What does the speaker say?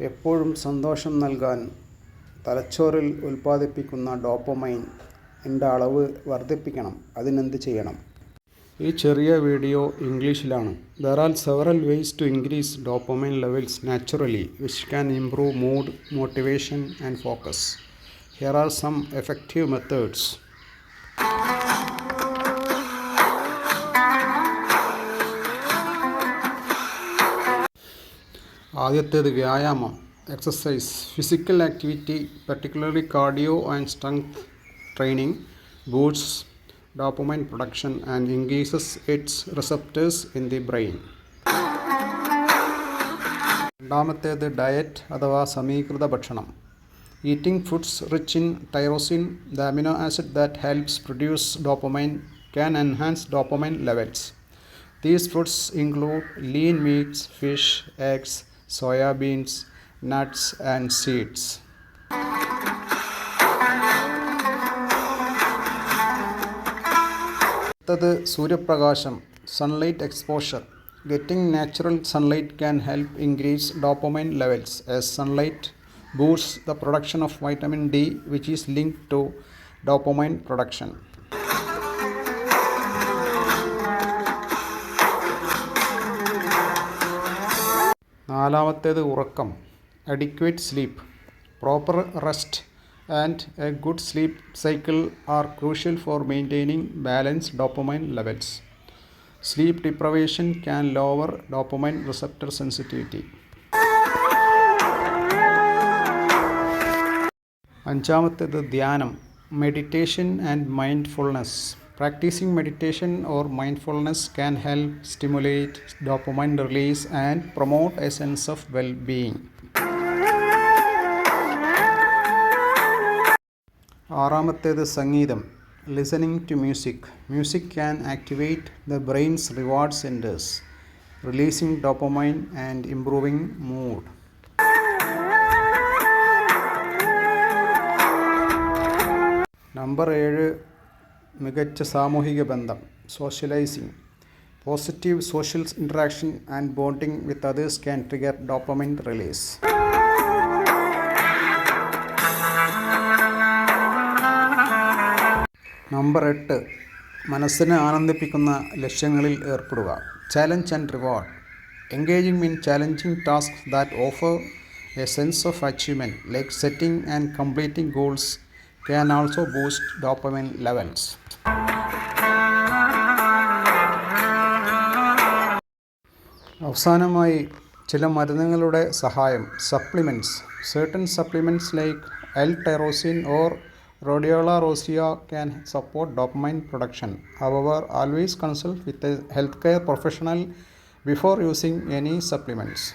എപ്പോഴും സന്തോഷം നൽകാൻ തലച്ചോറിൽ ഉൽപ്പാദിപ്പിക്കുന്ന ഡോപ്പമൈൻ എന്റെ അളവ് വർദ്ധിപ്പിക്കണം. അതിനെന്ത് ചെയ്യണം? ഈ ചെറിയ വീഡിയോ ഇംഗ്ലീഷിലാണ്. There are several ways to increase dopamine levels naturally which can improve mood motivation and focus here are some effective methods ആദ്യത്തേത് വ്യായാമം exercise physical activity particularly cardio and strength training boosts dopamine production and increases its receptors in the brain രണ്ടാമത്തേത് diet അഥവാ സമീകൃത ഭക്ഷണം eating foods rich in tyrosine the amino acid that helps produce dopamine can enhance dopamine levels These foods include lean meats, fish, eggs, soya beans, nuts, and seeds. അടുത്തത് സൂര്യപ്രകാശം sunlight exposure getting natural sunlight can help increase dopamine levels as sunlight boost the production of vitamin D which is link to dopamine production നാലാമത്തേത് ഉറക്കം adequate sleep proper rest and a good sleep cycle are crucial for maintaining balance dopamine levels sleep deprivation can lower dopamine receptor sensitivity അഞ്ചാമത്തേത് ധ്യാനം meditation and mindfulness practising meditation or mindfulness can help stimulate dopamine release and promote a sense of well being ആറാമത്തേത് സംഗീതം listening to music music can activate the brain's reward centres releasing dopamine and improving mood number ഏഴ് മികച്ച സാമൂഹിക ബന്ധം socialising positive social interaction and bonding with others can trigger dopamine release. Number എട്ട്. മനസ്സിനെ ആനന്ദിപ്പിക്കുന്ന ലക്ഷ്യങ്ങളിൽ ഏർപ്പെടുക. Challenge and reward engaging in challenging task that offer a sense of achievement like setting and completing goals can also boost dopamine levels. അവസാനമായി ചില മരുന്നുകളുടെ സഹായം supplements certain supplements like L-tyrosine or rhodiola rosea can support dopamine production. However, always consult with a healthcare professional before using any supplements.